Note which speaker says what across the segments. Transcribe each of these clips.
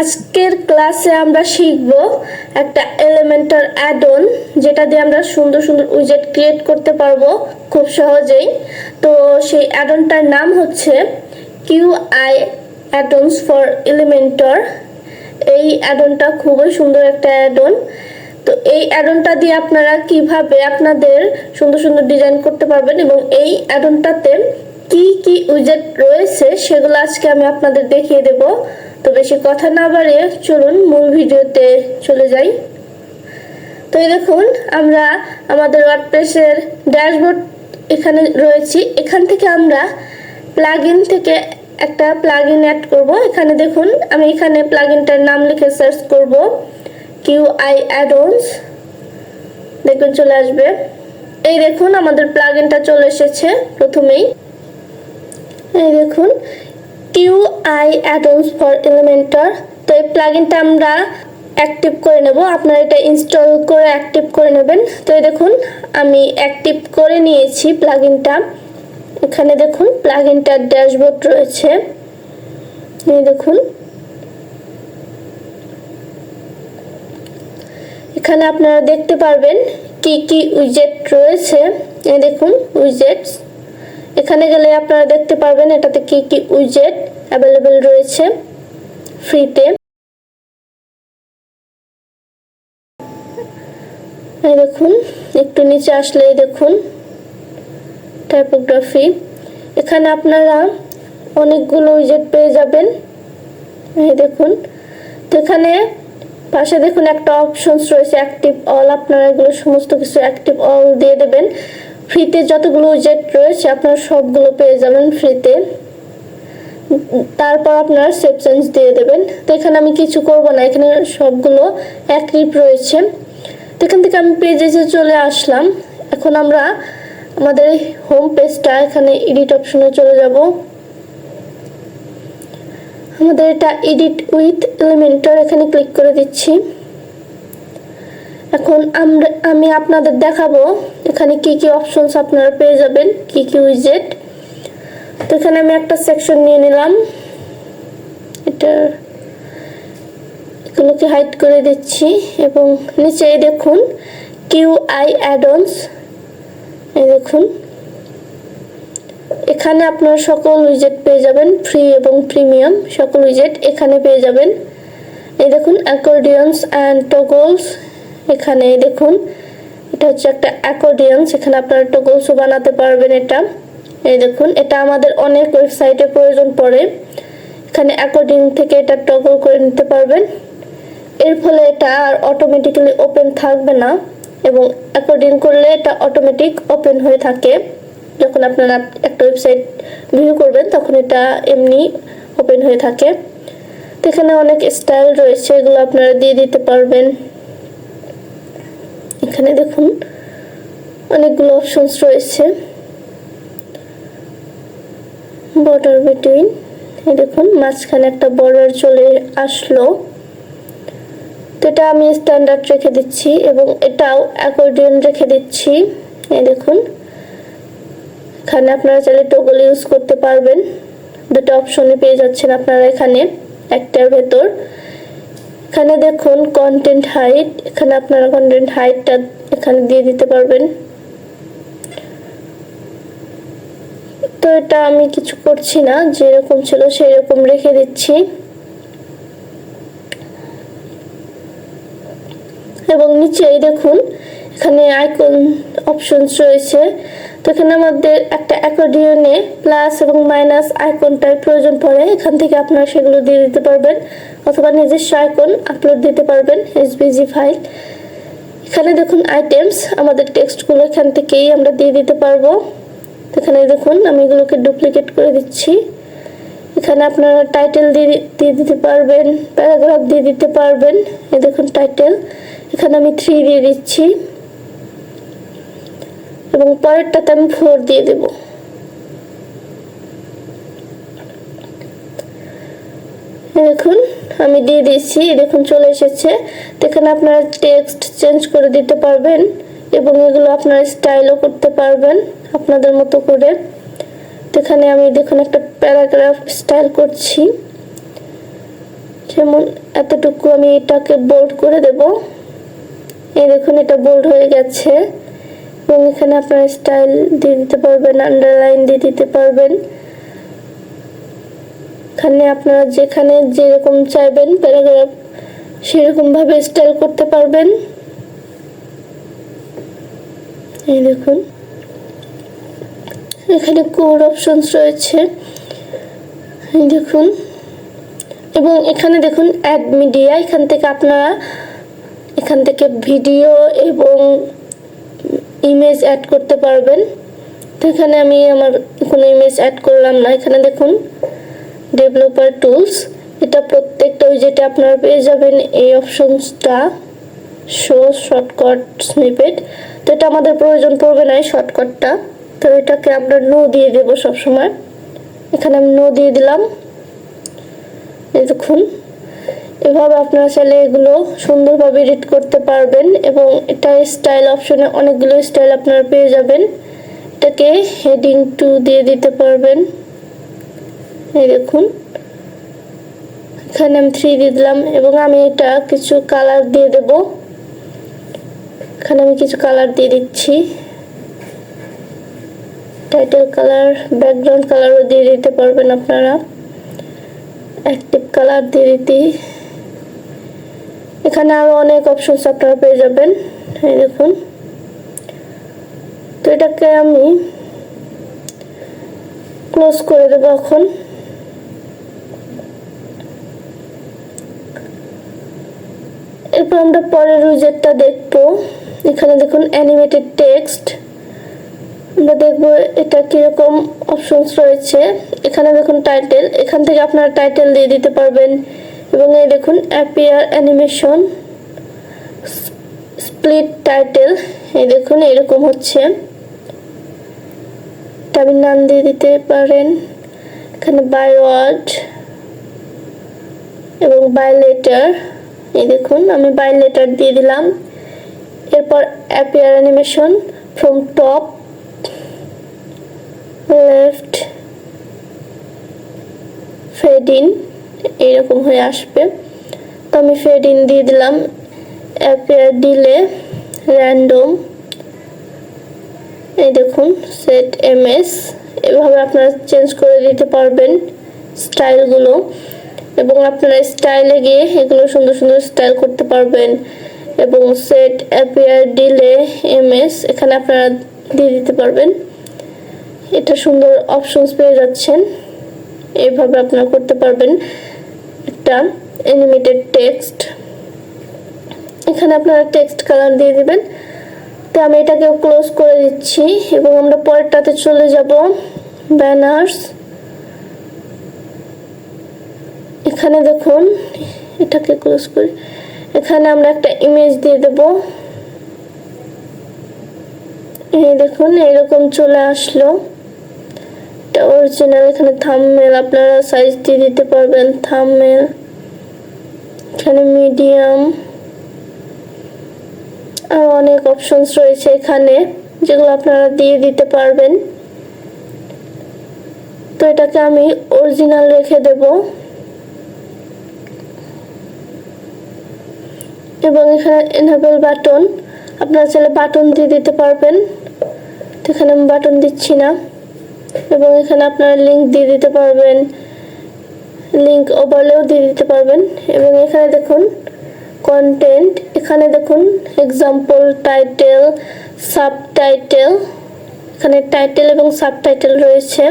Speaker 1: আজকের ক্লাসে আমরা শিখব একটা এলিমেন্টার অ্যাডন যেটা দিয়ে আমরা সুন্দর সুন্দর উইজেট ক্রিয়েট করতে পারব খুব সহজেই। তো সেই অ্যাডনটার নাম হচ্ছে Q I addons for Elementor এই অ্যাডনটা খুবই সুন্দর একটা অ্যাডন তো এই অ্যাডনটা দিয়ে আপনারা কীভাবে আপনাদের সুন্দর সুন্দর ডিজাইন করতে পারবেন এবং এই অ্যাডনটাতে কি কি উইজেট রয়েছে সেগুলো আজকে আমি আপনাদের দেখিয়ে দেব। তো বেশি কথা না বাড়িয়ে চলুন মূল ভিডিওতে চলে যাই। তো দেখুন, আমরা আমাদের ওয়ার্ডপ্রেসের ড্যাশবোর্ড এখানে রয়েছি। এখান থেকে আমরা প্লাগইন থেকে একটা প্লাগইন অ্যাড করব। এখানে দেখুন, আমি এখানে প্লাগইনটার নাম লিখে সার্চ করব। কিউ আই অ্যাডন্স দেখুন, চলে আসবে। এই দেখুন, আমাদের প্লাগইনটা চলে এসেছে প্রথমেই। এই দেখুন Q I addons for Elementor তো এই প্লাগইনটা আমরা অ্যাক্টিভ করে নেব। আপনারা এটা ইনস্টল করে অ্যাক্টিভ করে নেবেন। তো দেখুন, আমি অ্যাক্টিভ করে নিয়েছি প্লাগইনটা এখানে দেখুন প্লাগইনটার ড্যাশবোর্ড রয়েছে। এই দেখুন। এখানে আপনারা দেখতে পারবেন কি কি উইজেট রয়েছে। এই দেখুন উইজেটস এখানে গেলে আপনারা দেখতে পারবেন এটাতে কি কি উইজেট অ্যাভেলেবেল রয়েছে ফ্রিতে এই দেখুন, একটু নিচে আসলে দেখুন টাইপোগ্রাফি এখানে আপনারা অনেকগুলো উইজেট পেয়ে যাবেন। এই দেখুন, তো এখানে পাশে দেখুন একটা অপশনস রয়েছে অ্যাক্টিভ অল আপনারা এগুলো সমস্ত কিছু অ্যাক্টিভ অল দিয়ে দেবেন। ফ্রিতে যতগুলো জেট রয়েছে, আপনারা সবগুলো পেয়ে যাবেন ফ্রিতে তারপর আপনারা সেভ চেঞ্জ দিয়ে দেবেন। তো এখানে আমি কিছু করব না, এখানে সবগুলো অ্যাক্টিভ রয়েছে। তো এখান থেকে আমি পেজে চলে আসলাম, এখন আমরা আমাদের হোম পেজটা এখানে এডিট অপশনে চলে যাব। আমাদের এটা এডিট উইথ এলিমেন্টার এখানে ক্লিক করে দিচ্ছি। এখন আমরা আমি আপনাদের দেখাবো এখানে কি কি অপশনস আপনারা পেয়ে যাবেন, কি কি উইজেট তো এখানে আমি একটা সেকশন নিয়ে নিলাম। এটা এগুলোকে হাইড করে দিচ্ছি এবং নিচে দেখুন কিউ আই অ্যাডন্স এই দেখুন। এখানে আপনার সকল উইজেট পেয়ে যাবেন ফ্রি এবং প্রিমিয়াম সকল উইজেট এখানে পেয়ে যাবেন। এই দেখুন অ্যাকর্ডিয়ন্স অ্যান্ড টগলস এখানে দেখুন, এটা হচ্ছে একটা অ্যাকর্ডিয়ন্স এখানে আপনারা টগলসও বানাতে পারবেন এটা। এই দেখুন, এটা আমাদের অনেক ওয়েবসাইটে প্রয়োজন পড়ে। এখানে অ্যাকর্ডিং থেকে এটা টগল করে নিতে পারবেন। এর ফলে এটা আর অটোমেটিক্যালি ওপেন থাকবে না এবং অ্যাকর্ডিং করলে এটা অটোমেটিক ওপেন হয়ে থাকে। যখন আপনারা একটা ওয়েবসাইট ভিউ করবেন, তখন এটা এমনি ওপেন হয়ে থাকে। এখানে অনেক স্টাইল রয়েছে, এগুলো আপনারা দিয়ে দিতে পারবেন। এখানে দেখুন অনেকগুলো অপশনস রয়েছে। বর্ডার বিটুইন এই দেখুন, মাঝখানে একটা বর্ডার চলে আসলো। তো এটা আমি স্ট্যান্ডার্ড রেখে দিচ্ছি এবং এটাও অ্যাকর্ডিয়ন রেখে দিচ্ছি। এই দেখুন, এখানে আপনারা চাইলে টোগল ইউজ করতে পারবেন। দুটো অপশনে পেয়ে যাচ্ছেন আপনারা এখানে, একটার ভেতর। এখানে দেখুন কন্টেন্ট হাইট এখানে আপনারা কন্টেন্ট হাইটটা এখানে দিয়ে দিতে পারবেন। তো এটা আমি কিছু করছি না, যেরকম ছিল সেই রকম রেখে দিচ্ছি। এবং নিচেই দেখুন, এখানে আইকন অপশনস রয়েছে। তো এখানে আমাদের একটা অ্যাকর্ডিয়নে প্লাস এবং মাইনাস আইকনটার প্রয়োজন পড়ে। এখান থেকে আপনারা সেগুলো দিয়ে দিতে পারবেন। অথবা নিজস্ব আইকন আপলোড দিতে পারবেন এসবিজি ফাইল এখানে দেখুন আইটেমস আমাদের টেক্সটগুলো এখান থেকেই আমরা দিয়ে দিতে পারব। এখানে দেখুন আমি এগুলোকে ডুপ্লিকেট করে দিচ্ছি। এখানে আপনারা টাইটেল দিয়ে দিয়ে দিতে পারবেন প্যারাগ্রাফ দিয়ে দিতে পারবেন। এ দেখুন টাইটেল এখানে আমি থ্রি দিয়ে দিচ্ছি। এবং পরেরটাতে আমি ফোর দিয়ে দেব। দেখুন, আমি দিয়ে দিয়েছি দেখুন চলে এসেছে। তো এখানে আপনারা টেক্সট চেঞ্জ করে দিতে পারবেন এবং এগুলো আপনারা স্টাইলও করতে পারবেন আপনাদের মতো করে। এখানে আমি দেখুন একটা প্যারাগ্রাফ স্টাইল করছি। যেমন এতটুকু আমি এটাকে বোল্ড করে দেব। এই দেখুন, এটা বোল্ড হয়ে গেছে। এবং এখানে আপনারা স্টাইল দিয়ে দিতে পারবেন আন্ডারলাইন দিয়ে দিতে পারবেন। এখানে আপনারা যেখানে যেরকম চাইবেন প্যারাগ্রাফ সেরকম ভাবে স্টাইল করতে পারবেন। এই দেখুন। এখানে কোড অপশনস রয়েছে। দেখুন। এবং এখানে দেখুন অ্যাড মিডিয়া। এখান থেকে আপনারা এখান থেকে ভিডিও এবং ইমেজ অ্যাড করতে পারবেন। তো এখানে আমি আমার কোনো ইমেজ অ্যাড করলাম না। এখানে দেখুন ডেভেলপার টুলস এটা প্রত্যেকটা ওই যেটা আপনারা পেয়ে যাবেন এই অপশনসটা শো শর্টকাট স্নিপেট তো এটা আমাদের প্রয়োজন পড়বে না এই শর্টকাটটা তো এটাকে আমরা নো দিয়ে দেবো সবসময়। এখানে আমি নো দিয়ে দিলাম। দেখুন। এভাবে আপনারা চাইলে এগুলো সুন্দরভাবে এডিট করতে পারবেন এবং এটা স্টাইল অপশনে অনেকগুলো স্টাইল আপনারা পেয়ে যাবেন। এটাকে হেডিং টু দিয়ে দিতে পারবেন। এই দেখুন। এখানে আমি থ্রি দিয়ে দিলাম এবং আমি এটা কিছু কালার দিয়ে দেব। এখানে আমি কিছু কালার দিয়ে দিচ্ছি। টাইটেল কালার ব্যাকগ্রাউন্ড কালারও দিয়ে দিতে পারবেন আপনারা। অ্যাক্টিভ কালার দিয়ে দিতে। এখানে আরও অনেক অপশনস আপনারা পেয়ে যাবেন। এই দেখুন। তো এটাকে আমি ক্লোজ করে দেবো এখন। এরপর আমরা পরের উইজেটটা দেখব। এখানে দেখুন অ্যানিমেটেড টেক্সট আমরা দেখব এটা কীরকম অপশনস রয়েছে। এখানে দেখুন টাইটেল এখান থেকে আপনারা টাইটেল দিয়ে দিতে পারবেন। এবং এই দেখুন অ্যাপিয়ার অ্যানিমেশন স্প্লিট টাইটেল এই দেখুন, এরকম হচ্ছে। আপনি নাম দিয়ে দিতে পারেন। এখানে বাই ওয়ার্ড এবং বাই লেটার এই দেখুন, আমি বাই লেটার দিয়ে দিলাম। এরপর appear animation from top left fade in এইরকম হয়ে আসবে। তো আমি ফেড ইন দিয়ে দিলাম। অ্যাপিয়ার ডিলে র্যান্ডম এই দেখুন সেট এম এস এভাবে আপনারা চেঞ্জ করে দিতে পারবেন স্টাইলগুলো এবং আপনারা স্টাইলে গিয়ে এগুলো সুন্দর সুন্দর স্টাইল করতে পারবেন। এবং set appear delay M S এখানে আপনারা দিয়ে দিতে পারবেন। এটা সুন্দর অপশনস পেয়ে যাচ্ছেন। এইভাবে আপনারা করতে পারবেন। একটা অ্যানিমেটেড টেক্সট এখানে আপনারা টেক্সট কালার দিয়ে দিবেন। তো আমি এটাকে ক্লোজ করে দিচ্ছি এবং আমরা পরেরটাতে চলে যাব। ব্যানার্স এখানে দেখুন, এটাকে ক্লোজ করি। এখানে আমরা একটা ইমেজ দিয়ে দেব। এই দেখুন এরকম চলে আসলো। এটা অরিজিনাল এখানে থামমেল আপনারা সাইজ দিয়ে দিতে পারবেন। থামমেল এখানে মিডিয়াম আর অনেক অপশনস রয়েছে এখানে, যেগুলো আপনারা দিয়ে দিতে পারবেন। তো এটাকে আমি অরিজিনাল রেখে দেব। এবং এখানে এনাবেল বাটন আপনারা চাইলে বাটন দিয়ে দিতে পারবেন। তো এখানে আমি বাটন দিচ্ছি না। এবং এখানে আপনারা লিঙ্ক দিয়ে দিতে পারবেন। লিঙ্ক ওভারলেও দিয়ে দিতে পারবেন। এবং এখানে দেখুন কন্টেন্ট এখানে দেখুন এক্সাম্পল টাইটেল সাবটাইটেল এখানে টাইটেল এবং সাবটাইটেল রয়েছে।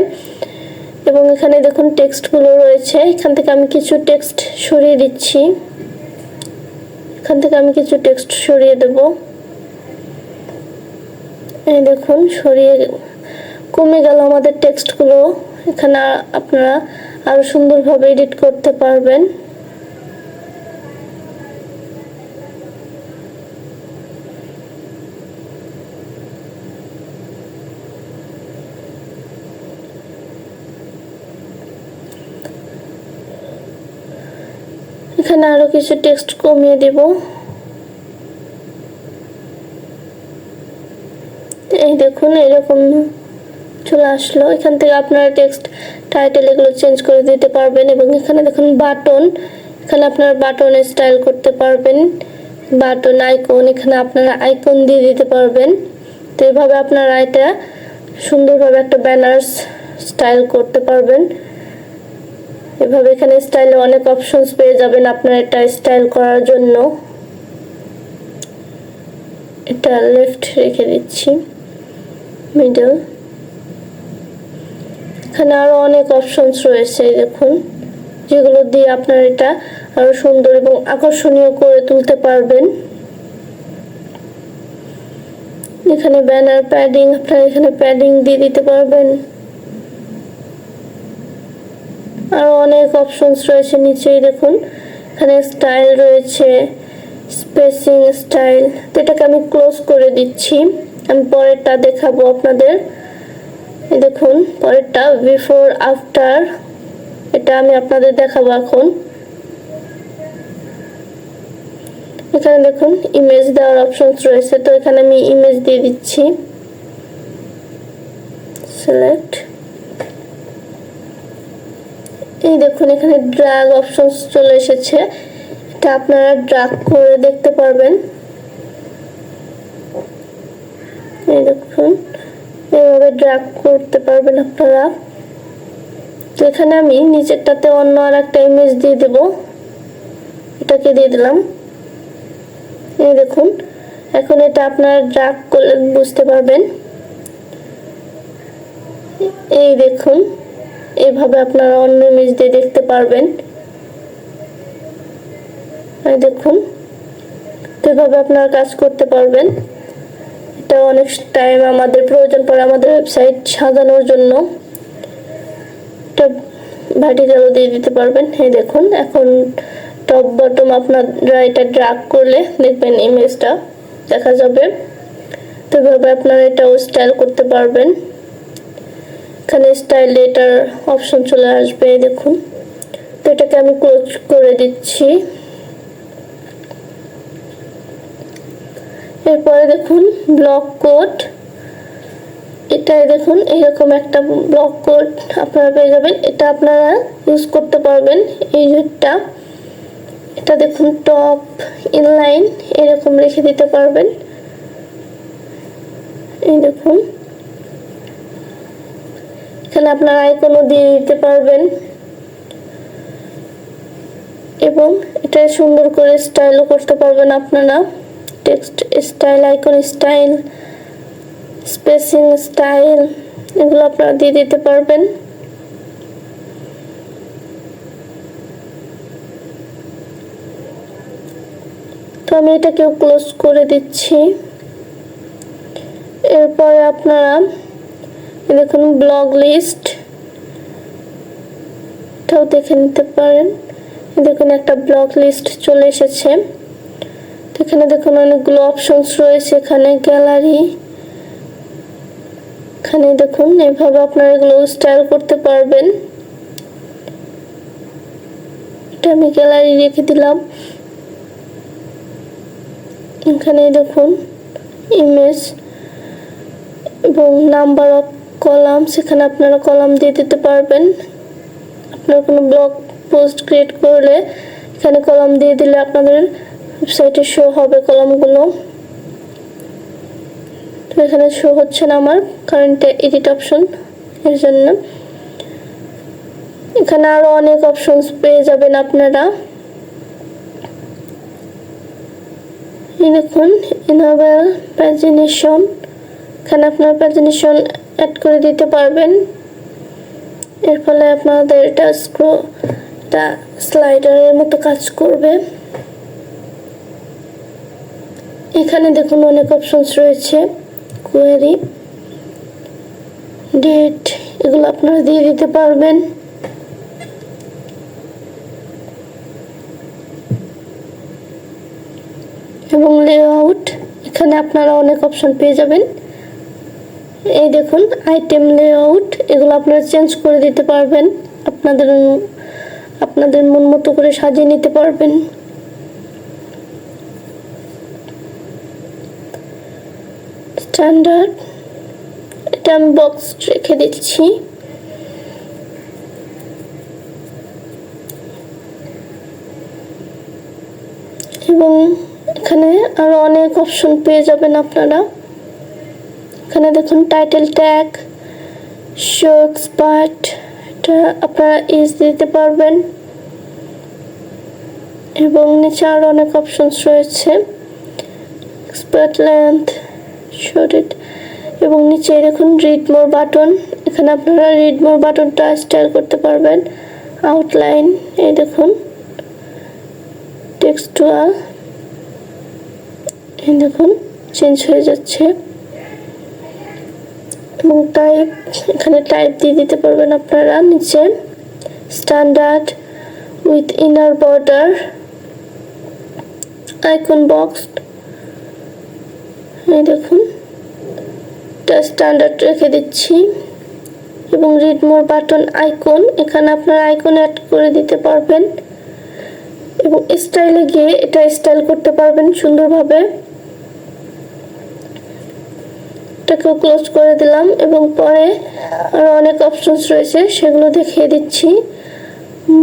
Speaker 1: এবং এখানে দেখুন টেক্সটগুলো রয়েছে। এখান থেকে আমি কিছু টেক্সট সরিয়ে দিচ্ছি। এখান থেকে আমি কিছু টেক্সট সরিয়ে দেব। এই দেখুন, সরিয়ে কমে গেল আমাদের টেক্সটগুলো এখানে আপনারা আরও সুন্দরভাবে এডিট করতে পারবেন। এখানে আরও কিছু টেক্সট কমিয়ে দেব। এই দেখুন, এরকম চলে আসলো। এখান থেকে আপনারা টেক্সট টাইটেল এগুলো চেঞ্জ করে দিতে পারবেন এবং এখানে দেখুন বাটন এখানে আপনারা বাটন স্টাইল করতে পারবেন। বাটন আইকন এখানে আপনারা আইকন দিয়ে দিতে পারবেন। তো এইভাবে আপনারা এটা সুন্দরভাবে একটা ব্যানার্স স্টাইল করতে পারবেন। এভাবে এখানে স্টাইলে অনেক অপশনস পেয়ে যাবেন আপনার এটা স্টাইল করার জন্য। এটা লেফট রেখে দিচ্ছি মিডল এখানে আরও অনেক অপশনস রয়েছে দেখুন, যেগুলো দিয়ে আপনার এটা আরও সুন্দর এবং আকর্ষণীয় করে তুলতে পারবেন। এখানে ব্যানার প্যাডিং আপনার এখানে প্যাডিং দিয়ে দিতে পারবেন। আরও অনেক অপশনস রয়েছে নিচেই দেখুন। এখানে স্টাইল রয়েছে স্পেসিং স্টাইল তো এটাকে আমি ক্লোজ করে দিচ্ছি। আমি পরেরটা দেখাবো আপনাদের। দেখুন, পরেরটা বিফোর আফটার এটা আমি আপনাদের দেখাবো এখন। এখানে দেখুন ইমেজ দেওয়ার অপশনস রয়েছে। তো এখানে আমি ইমেজ দিয়ে দিচ্ছি। সিলেক্ট এই দেখুন, এখানে ড্রাগ অপশনস চলে এসেছে। এটা আপনারা ড্রাগ করে দেখতে পারবেন। এই দেখুন, এভাবে ড্রাগ করতে পারবেন আপনারা। তো এখানে আমি নিচেরটাতে অন্য আর একটা ইমেজ দিয়ে দেব। এটাকে দিয়ে দিলাম। এই দেখুন, এখন এটা আপনারা ড্রাগ করলে বুঝতে পারবেন। এই দেখুন এইভাবে আপনারা অন্য ইমেজ দিয়ে দেখতে পারবেন। দেখুন তো এভাবে আপনারা কাজ করতে পারবেন। এটা অনেক টাইম আমাদের প্রয়োজন পড়ে আমাদের ওয়েবসাইট সাজানোর জন্য। এটা ভার্টিক্যালও দিয়ে দিতে পারবেন। এই দেখুন, এখন টপ বটম আপনারা এটা ড্রাগ করলে দেখবেন ইমেজটা দেখা যাবে। তো এভাবে আপনারা এটাও স্টাইল করতে পারবেন। এখানে স্টাইল এটার অপশন চলে আসবে, দেখুন। তো এটাকে আমি ক্লোজ করে দিচ্ছি। এরপরে দেখুন ব্লক কোড এটাই দেখুন, এরকম একটা ব্লক কোড আপনারা পেয়ে যাবেন। এটা আপনারা ইউজ করতে পারবেন, এই যেটা এটা দেখুন টপ ইনলাইন এরকম রেখে দিতে পারবেন। এই দেখুন। এখানে আপনার আইকনও দিয়ে দিতে পারবেন। এবং এটা সুন্দর করে স্টাইলও করতে পারবেন আপনারা। Text style icon style spacing style এগুলো আপনারা দিয়ে দিতে পারবেন। তো আমি এটাকেও ক্লোজ করে দিচ্ছি। এরপরে আপনারা দেখুন ব্লগ লিস্ট এটাও দেখে নিতে পারেন। দেখুন একটা ব্লগ লিস্ট চলে এসেছে। এখানে দেখুন অনেকগুলো অপশনস রয়েছে, এখানে গ্যালারি এখানে দেখুন এভাবে আপনারা এগুলো স্টাইল করতে পারবেন। এটা আমি গ্যালারি রেখে দিলাম। এখানে দেখুন ইমেজ এবং নাম্বার অফ কলাম, সেখানে আপনারা কলাম দিয়ে দিতে পারবেন। আপনার কোনো ব্লগ পোস্ট ক্রিয়েট করলে এখানে কলাম দিয়ে দিলে আপনাদের ওয়েবসাইটে শো হবে কলামগুলো। তো এখানে শো হচ্ছে না আমার কারেন্টে এডিট অপশন এর জন্য। এখানে আরও অনেক অপশনস পেয়ে যাবেন আপনারা। দেখুন ইনোভেল প্রেজেন্টেশন এখানে আপনার প্রেজেন্টেশন অ্যাড করে দিতে পারবেন। এর ফলে আপনাদের এটা স্ক্রো এটা স্লাইডারের মতো কাজ করবে। এখানে দেখুন অনেক অপশনস রয়েছে কোয়ারি ডেট এগুলো আপনারা দিয়ে দিতে পারবেন। এবং লেআউট এখানে আপনারা অনেক অপশন পেয়ে যাবেন। এই দেখুন আইটেম লেআউট এগুলো আপনারা চেঞ্জ করে দিতে পারবেন। আপনাদের আপনাদের মন মতো করে সাজিয়ে নিতে পারবেন। স্ট্যান্ডার্ড এটা আমি বক্স রেখে দিচ্ছি। এবং এখানে আরও অনেক অপশন পেয়ে যাবেন আপনারা। এখানে দেখুন টাইটেল ট্যাগ শো এক্সপার্ট এটা আপনারা ইজ দিতে পারবেন। এবং নিচে আরও অনেক অপশনস রয়েছে। এক্সপার্ট লেন্থ শর্ট এবং নিচে দেখুন রিড মোর বাটন এখানে আপনারা রিড মোর বাটনটা স্টাইল করতে পারবেন। আউটলাইন এই দেখুন। টেক্সটুয়াল এই দেখুন চেঞ্জ হয়ে যাচ্ছে। এবং টাইপ এখানে টাইপ দিয়ে দিতে পারবেন আপনারা, নিচে standard with inner border icon box এই দেখুন স্ট্যান্ডার্ড রেখে দিচ্ছি, এবং রিড মোর বাটন আইকন এখানে আপনারা আইকন অ্যাড করে দিতে পারবেন, এবং স্টাইলে গিয়ে এটা স্টাইল করতে পারবেন সুন্দরভাবে। এটাকেও ক্লোজ করে দিলাম এবং পরে আরও অনেক অপশনস রয়েছে, সেগুলো দেখিয়ে দিচ্ছি।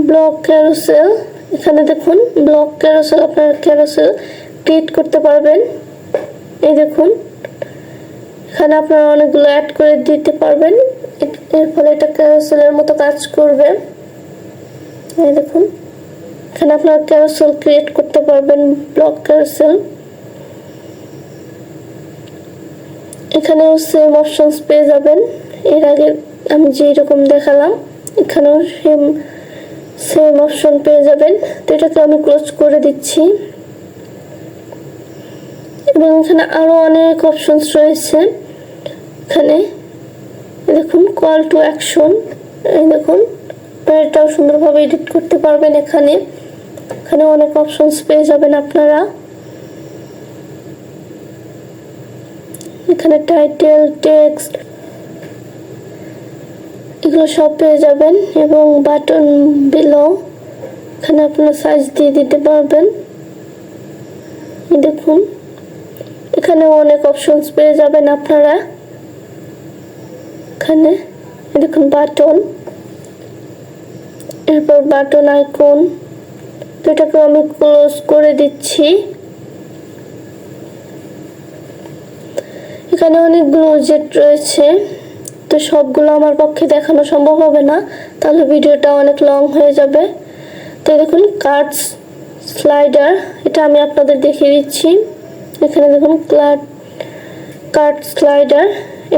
Speaker 1: ব্লক ক্যারোসেল এখানে দেখুন ব্লক ক্যারোসেল আপনার ক্যারোসেল ক্রিয়েট করতে পারবেন। এই দেখুন, এখানে আপনারা অনেকগুলো অ্যাড করে দিতে পারবেন। এর ফলে এটা ক্যারোসেলের মতো কাজ করবে। এই দেখুন, এখানে আপনারা ক্যারোসেল ক্রিয়েট করতে পারবেন ব্লক ক্যারোসেল এখানেও সেম অপশনস পেয়ে যাবেন। এর আগে আমি যেই রকম দেখালাম, এখানেও সেম সেম অপশন পেয়ে যাবেন। তো এটাকে আমি ক্লোজ করে দিচ্ছি। এবং এখানে আরও অনেক অপশনস রয়েছে। এখানে দেখুন কল টু অ্যাকশন এই দেখুন এটাও সুন্দরভাবে এডিট করতে পারবেন এখানে। এখানে অনেক অপশনস পেয়ে যাবেন আপনারা। এখানে টাইটেল টেক্সট এগুলো সব পেয়ে যাবেন এবং বাটন বিলো এখানে আপনার সাইজ দিয়ে দিতে পারবেন। দেখুন এখানে অনেক অপশনস পেয়ে যাবেন আপনারা। এখানে দেখুন বাটন এরপর বাটন আইকন তো এটাকে আমি ক্লোজ করে দিচ্ছি। এখানে অনেকগুলো উইজেট রয়েছে। তো সবগুলো আমার পক্ষে দেখানো সম্ভব হবে না। তাহলে ভিডিওটা অনেক লং হয়ে যাবে। তো দেখুন কার্ডস স্লাইডার এটা আমি আপনাদের দেখিয়ে দিচ্ছি। এখানে দেখুন ক্লাড কার্ড স্লাইডার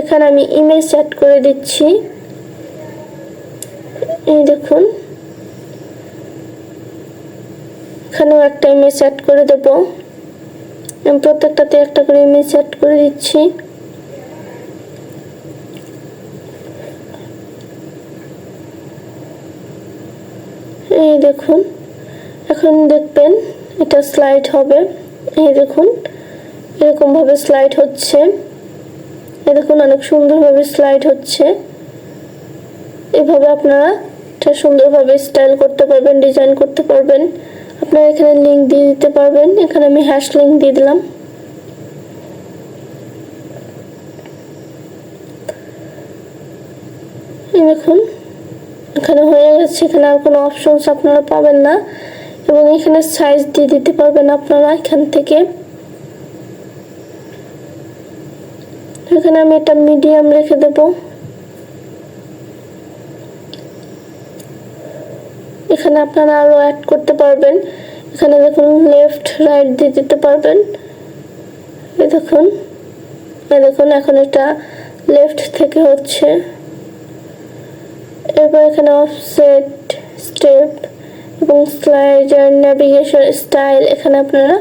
Speaker 1: এখানে আমি ইমেজ অ্যাড করে দিচ্ছি। এই দেখুন, এখানেও একটা ইমেজ অ্যাড করে দেব। আমি প্রত্যেকটাতে একটা করে ইমেজ অ্যাড করে দিচ্ছি। এই দেখুন, এখন দেখবেন এটা স্লাইড হবে। এই দেখুন এরকম ভাবে স্লাইড হচ্ছে। এই দেখুন, অনেক সুন্দরভাবে স্লাইড হচ্ছে। এভাবে আপনারা এটা সুন্দরভাবে স্টাইল করতে পারবেন ডিজাইন করতে পারবেন। আপনারা এখানে লিঙ্ক দিয়ে দিতে পারবেন। এখানে আমি হ্যাশ লিঙ্ক দিয়ে দিলাম। দেখুন এখানে হয়ে গেছে, এখানে আর কোনো অপশনস আপনারা পাবেন না। এবং এখানে সাইজ দিয়ে দিতে পারবেন আপনারা এখান থেকে। এখানে আমি এটা মিডিয়াম রেখে দেব। এখানে আপনারা আরও অ্যাড করতে পারবেন। এখানে দেখুন লেফট রাইট দিয়ে দিতে পারবেন। দেখুন দেখুন, এখন এটা লেফট থেকে হচ্ছে। এরপর এখানে অফসেট স্টেপ এবং স্লাইডার নেভিগেশন স্টাইল এখানে আপনারা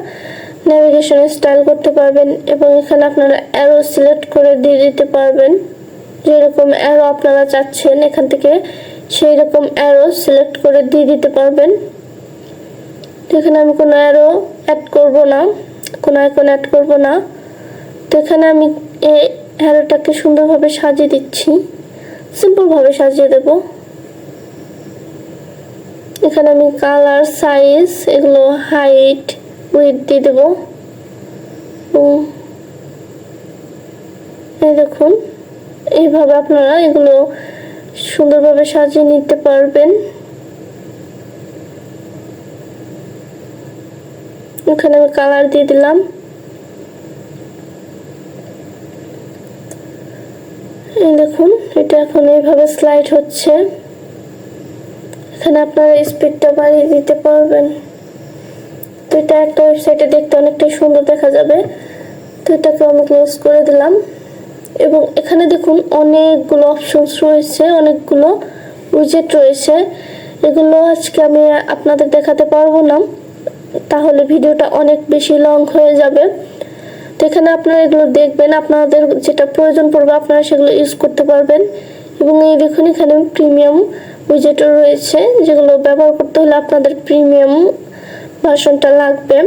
Speaker 1: নেভিগেশন স্টাইল করতে পারবেন এবং এখানে আপনারা অ্যারো সিলেক্ট করে দিয়ে দিতে পারবেন। যেরকম অ্যারো আপনারা চাচ্ছেন, এখান থেকে সেই রকম অ্যারো সিলেক্ট করে দিয়ে দিতে পারবেন। এখানে আমি কোনো অ্যারো অ্যাড করব না, কোনো আইকন অ্যাড করব না। তো এখানে আমি এই অ্যারোটাকে সুন্দরভাবে সাজিয়ে দিচ্ছি। সিম্পলভাবে সাজিয়ে দেব। এখানে আমি কালার সাইজ এগুলো হাইট উইথ দিয়ে দেবো। এই দেখুন, এইভাবে আপনারা এগুলো সুন্দরভাবে সাজিয়ে নিতে পারবেন। এখানে আমি কালার দিয়ে দিলাম। দেখুন, এটা এখন এইভাবে স্লাইড হচ্ছে। এখানে আপনারা স্পিডটা বাড়িয়ে দিতে পারবেন। তো এটা একটা ওয়েবসাইটে দেখতে অনেকটাই সুন্দর দেখা যাবে। তো এটাকে আমি ক্লোজ করে দিলাম। এবং এখানে দেখুন অনেকগুলো অপশনস রয়েছে, অনেকগুলো উইজেট রয়েছে। এগুলো আজকে আমি আপনাদের দেখাতে পারব না। তাহলে ভিডিওটা অনেক বেশি লং হয়ে যাবে। তো এখানে আপনারা এগুলো দেখবেন, আপনাদের যেটা প্রয়োজন পড়বে আপনারা সেগুলো ইউজ করতে পারবেন। এবং এই দেখুন এখানে প্রিমিয়াম উইজেটও রয়েছে, যেগুলো ব্যবহার করতে হলে আপনাদের প্রিমিয়াম ভার্সনটা লাগবে।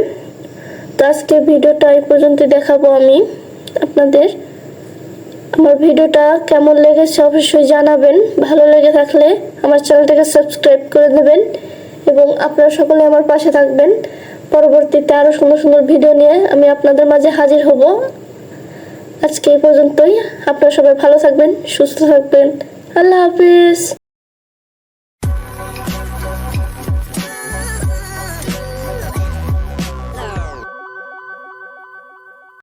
Speaker 1: তো আজকে ভিডিওটা এই পর্যন্ত দেখাবো আমি আপনাদের। আমার ভিডিওটা কেমন লেগেছে অবশ্যই জানাবেন। ভালো লেগে থাকলে আমার চ্যানেলটাকে সাবস্ক্রাইব করে দেবেন এবং আপনারা সকলে আমার পাশে থাকবেন। পরবর্তীতে আরও সুন্দর সুন্দর ভিডিও নিয়ে আমি আপনাদের মাঝে হাজির হব। আজকে এই পর্যন্তই। আপনারা সবাই ভালো থাকবেন, সুস্থ থাকবেন। আল্লাহ হাফিজ।